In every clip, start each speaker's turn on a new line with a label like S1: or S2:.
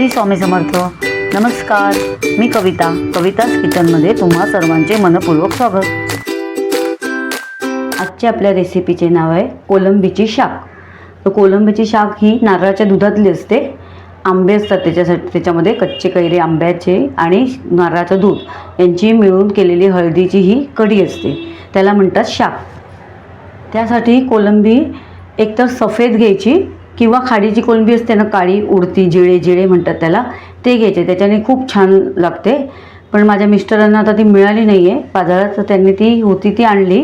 S1: श्री स्वामी समर्थ. नमस्कार. मी कविता. कविताच किचनमध्ये तुम्हा सर्वांचे मनपूर्वक स्वागत. आजच्या आपल्या रेसिपीचे नाव आहे कोलंबीची शाक. तर कोलंबीची शाक ही नारळाच्या दुधातली असते. आंबे असतात त्याच्यासाठी त्याच्यामध्ये कच्चे कैरे आंब्याचे आणि नारळाचं दूध यांची मिळून केलेली हळदीची ही कढी असते. त्याला म्हणतात शाक. त्यासाठी कोलंबी एकतर सफेद घ्यायची किंवा खाडीची कोलंबी असते ना काळी उडती जिळे जिळे म्हणतात त्याला ते घ्यायचे. त्याच्याने खूप छान लागते. पण माझ्या मिस्टरांना आता ती मिळाली नाही आहे बाजारात तर त्यांनी ती होती ती आणली.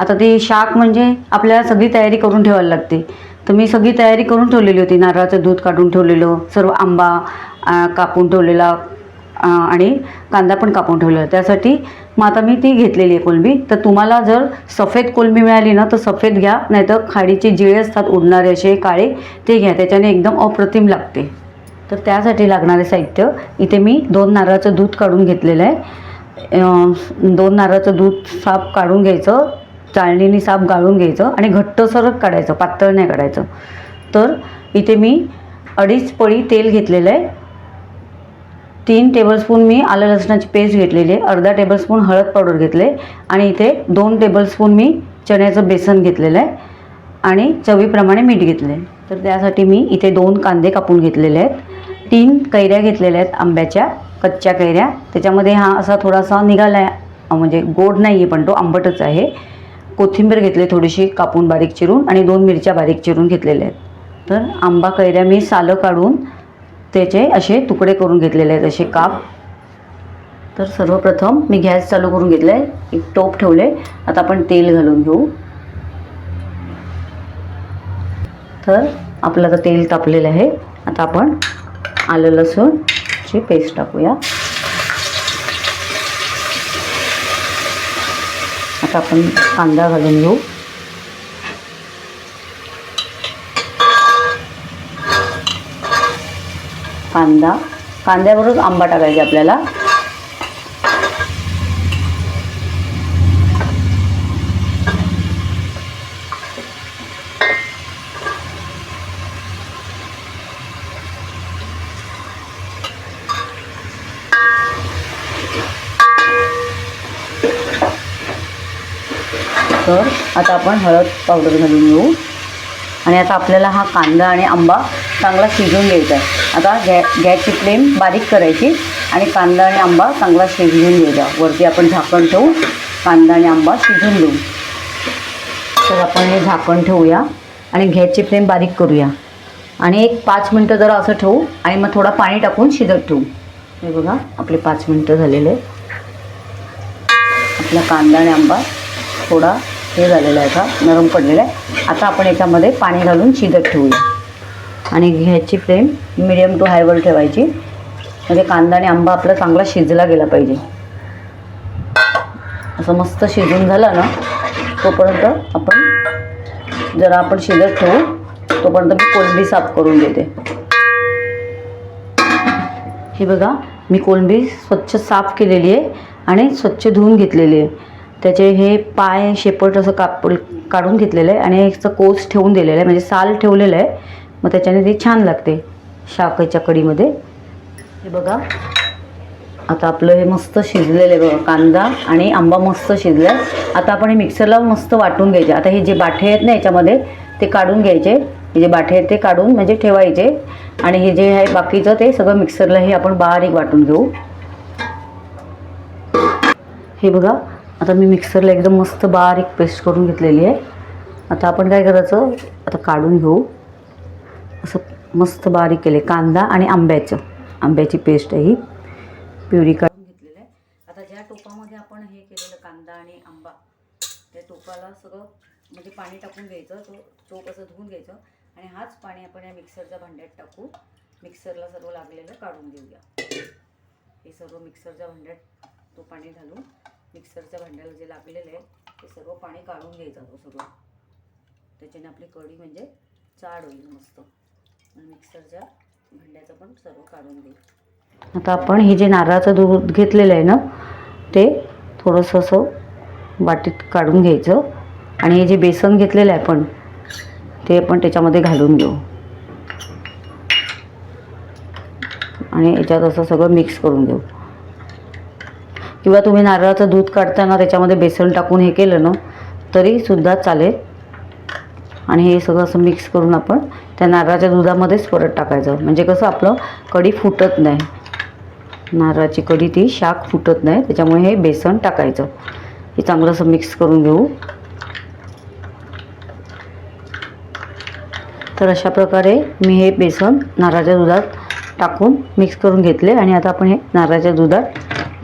S1: आता ती शाक म्हणजे आपल्याला सगळी तयारी करून ठेवायला लागते. तर मी सगळी तयारी करून ठेवलेली होती. नारळाचं दूध काढून ठेवलेलं सर्व आंबा कापून ठेवलेला आणि कांदा पण कापून ठेवलेला. त्यासाठी मग आता मी ती घेतलेली आहे कोलंबी. तर तुम्हाला जर सफेद कोलंबी मिळाली ना तर सफेद घ्या. नाहीतर खाडीचे जिळे असतात उडणारे असे काळे ते घ्या. त्याच्याने एकदम अप्रतिम लागते. तर त्यासाठी लागणारे साहित्य इथे मी दोन नारळाचं दूध काढून घेतलेलं आहे. दोन नारळाचं दूध साफ काढून घ्यायचं चाळणीने साफ गाळून घ्यायचं आणि घट्टसरच काढायचं पातळ नाही काढायचं. तर इथे मी अडीच पळी तेल घेतलेलं आहे. तीन टेबलस्पून मी आलं लसणाची पेस्ट घेतलेली आहे. अर्धा टेबलस्पून हळद पावडर घेतले आणि इथे दोन टेबलस्पून मी चण्याचं बेसन घेतलेलं आहे. आणि चवीप्रमाणे मीठ घेतले आहे. तर त्यासाठी मी इथे दोन कांदे कापून घेतलेले आहेत. तीन कैऱ्या घेतलेल्या आहेत आंब्याच्या कच्च्या कैऱ्या. त्याच्यामध्ये हा असा थोडासा निघाला आहे म्हणजे गोड नाही आहे पण तो आंबटच आहे. कोथिंबीर घेतली थोडीशी कापून बारीक चिरून आणि दोन मिरच्या बारीक चिरून घेतलेल्या आहेत. तर आंबा कैऱ्या मी सालं काढून त्याचे असे तुकडे करून घेतलेले आहेत असे काप. तर सर्वप्रथम मी गॅस चालू करून घेतला आहे एक टोप ठेवले. आता आपण तेल घालून घेऊ. तर आपलं आता तेल तापलेलं आहे. आता आपण आलं लसूणची पेस्ट टाकूया. आता आपण कांदा घालून घेऊ. कांदा. कांद्यावरच आंबा टाकायचा आपल्याला. तर आता आपण हळद पावडर घालून घेऊ. आणि आता आपल्याला हा कांदा आणि आंबा चांगला शिजवून घ्यायचा आहे. आता गॅ गॅसची फ्लेम बारीक करायची आणि कांदा आणि आंबा चांगला शिजवून घ्यायचा. वरती आपण झाकण ठेवू कांदा आणि आंबा शिजवून देऊ तर आपण हे झाकण ठेवूया आणि गॅसची फ्लेम बारीक करूया. आणि एक पाच मिनटं जरा असं ठेवू आणि मग थोडा पाणी टाकून शिजत ठेवू. हे बघा आपले पाच मिनटं झालेले आपला कांदा आणि आंबा थोडा हे झालेलं आहे का? नरम पडलेला आहे. आता आपण याच्यामध्ये पाणी घालून शिजत ठेवूया. आणि ह्याची फ्लेम मिडियम टू हायवर ठेवायची. म्हणजे कांदा आणि आंबा आपला चांगला शिजला गेला पाहिजे. असं मस्त शिजून झालं ना तोपर्यंत आपण जरा आपण शिजत ठेवू. तोपर्यंत मी कोलंबी साफ करून देते. हे बघा मी कोलंबी स्वच्छ साफ केलेली आहे आणि स्वच्छ धुवून घेतलेली आहे. त्याचे हे पाय शेपट असं काप काढून घेतलेलं आहे आणि याचं कोस ठेवून दिलेलं आहे. म्हणजे साल ठेवलेलं आहे. मग त्याच्याने ते छान लागते शाकाच्या कडीमध्ये. हे बघा. आता आपलं हे मस्त शिजलेलं आहे बघा कांदा आणि आंबा मस्त शिजला आता आपण हे मिक्सरला मस्त वाटून घ्यायचे. आता हे जे बाठे आहेत ना याच्यामध्ये ते काढून घ्यायचे. हे जे बाठे आहेत ते काढून म्हणजे ठेवायचे. आणि हे जे आहे बाकीचं ते सगळं मिक्सरला हे आपण बारीक वाटून घेऊ. हे बघा. आता मी मिक्सरला एकदम मस्त बारीक पेस्ट करून घेतलेली आहे. आता आपण काय करायचं? आता काढून घेऊ. असं मस्त बारीक केले कांदा आणि आंब्याचं. आंब्याची पेस्ट आहे ही. प्युरी काढून घेतलेलं आहे. आता ज्या टोपामध्ये आपण हे केलेलं कांदा आणि आंबा त्या टोपाला सगळं म्हणजे पाणी टाकून घ्यायचं. तो टोप असं धुवून घ्यायचं. आणि हाच पाणी आपण या मिक्सरच्या भांड्यात टाकू. मिक्सरला सर्व लागलेलं काढून घेऊया. हे सर्व मिक्सरच्या भांड्यात तो पाणी घालून मिक्सरच्या भांड्याला जे लागलेलं आहे ते सर्व पाणी काढून घ्यायचं तो सगळं. त्याच्याने आपली कढी म्हणजे जाड होईल मस्त. मिक्सरच्या भांड्याचं पण सर्व काढून देईल आता आपण हे जे नारळाचं दूध घेतलेलं आहे ना ते थोडंसं असं वाटीत काढून घ्यायचं. आणि हे जे बेसन घेतलेलं आहे आपण ते आपण त्याच्यामध्ये घालून घेऊ. आणि याच्यात असं सगळं मिक्स करून घेऊ. किंवा तुम्ही नारळाचं दूध काढताना त्याच्यामध्ये बेसन टाकून हे केलं ना तरीसुद्धा चालेल. आणि हे सगळं असं मिक्स करून आपण त्या नारळाच्या दुधामध्येच परत टाकायचं. म्हणजे कसं आपलं कढी फुटत नाही. नारळाची कढी ती शाक फुटत नाही त्याच्यामुळे हे बेसन टाकायचं. हे चांगलं असं मिक्स करून घेऊ. तर अशा प्रकारे मी हे बेसन नारळाच्या दुधात टाकून मिक्स करून घेतले आणि आता आपण हे नारळाच्या दुधात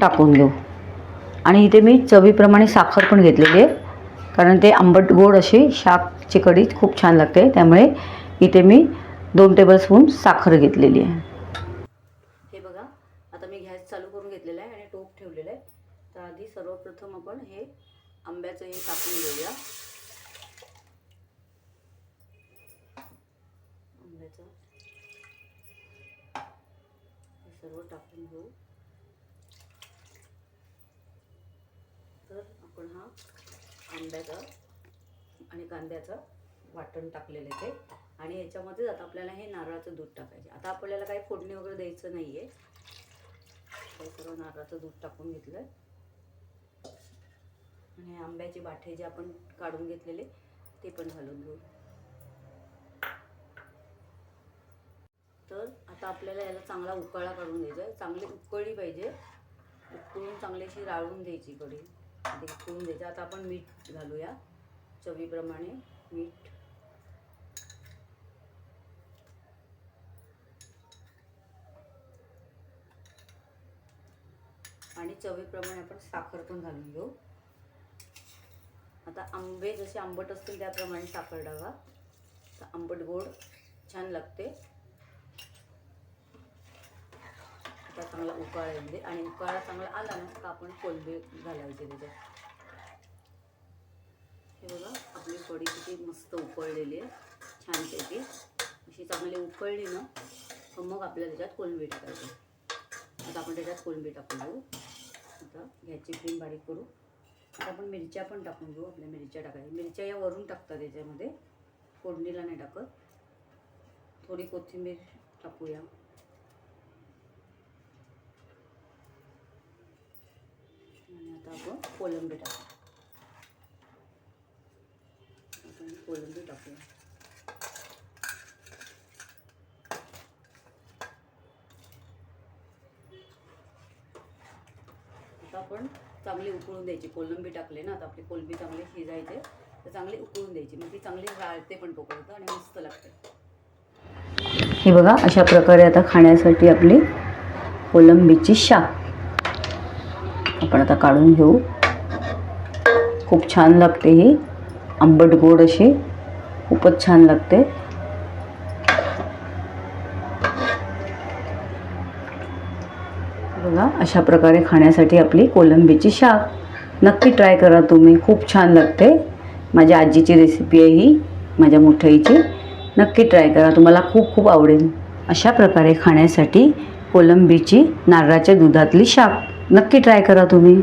S1: टाकून घेऊ. आणि इथे मी चवीप्रमाणे साखर पण घेतलेली आहे. कारण ते आंबट गोड अशी शाकची कढी खूप छान लागते. त्यामुळे इथे मी दोन टेबलस्पून साखर घेतलेली आहे. हे बघा आता मी गॅस चालू करून घेतलेला आहे आणि टोप ठेवलेलं आहे. तर आधी सर्वप्रथम आपण हे आंब्याचं हे टाकून घेऊया. आंब्याचं सर्व टाकून घेऊ तर आपण हा आंब्याचा आणि कांद्याचं वाटण टाकलेलं आहे ते. आणि याच्यामध्येच आता आपल्याला हे नारळाचं दूध टाकायचे. आता आपल्याला काही फोडणी वगैरे द्यायचं नाही आहे हे सगळं नारळाचं दूध टाकून घेतलं आणि हे आंब्याचे बाठे जे आपण काढून घेतलेले ते पण घालून घेऊ. तर आता आपल्याला याला चांगला उकळा काढून द्यायचा आहे. चांगली उकळली पाहिजे. उकळून चांगली अशी राळून द्यायची कढी आधी उकळून द्यायचं आता आपण मीठ घालूया. चवीप्रमाणे मीठ. आणि चवीप्रमाणे आपण साखर पण घालून घेऊ. आता आंबे जसे आंबट असतील त्याप्रमाणे साखर डावा तर आंबट गोड छान लागते. त्याचा चांगला उकाळा येऊ दे आणि उकाळा चांगला आला ना का आपण कोलबे घालायचे त्याच्यात. हे बघा आपली कढी किती मस्त उकळलेली आहे छानपैकी. अशी चांगली उकळली ना तर मग आपल्याला त्याच्यात कोलंबी टाकायची. आता आपण त्याच्यात कोलंबी टाकून घेऊ. आता घ्यायची क्रीम बारीक करू. आता आपण मिरच्या पण टाकून घेऊ आपल्या मिरच्या टाकायच्या. मिरच्या या वरून टाकतात याच्यामध्ये. फोडणीला नाही टाकत. थोडी कोथिंबीर टाकूया आणि आता आपण कोलंबी टाकू. आपण कोलंबी टाकू. आता आपण चांगली उकळून द्यायची. कोलंबी टाकले ना आता आपली कोलंबी चांगली शिजायचे. तर चांगली उकळून द्यायची. मग ती चांगली गाळते पण तोपर्यंत आणि मस्त लागते. हे बघा अशा प्रकारे आता खाण्यासाठी आपली कोलंबीची शाक. आपण आता काढून घेऊ. खूप छान लागते ही. आंबट गोड अशी. खूपच छान लागते. बघा अशा प्रकारे खाण्यासाठी आपली कोलंबीची शाक नक्की ट्राय करा तुम्ही. खूप छान लागते. माझ्या आजीची रेसिपी आहे ही. माझ्या मुठईची. नक्की ट्राय करा. तुम्हाला खूप खूप आवडेल. अशा प्रकारे खाण्यासाठी कोलंबीची नारळाच्या दुधातली शाक नक्की ट्राय करा तुम्ही.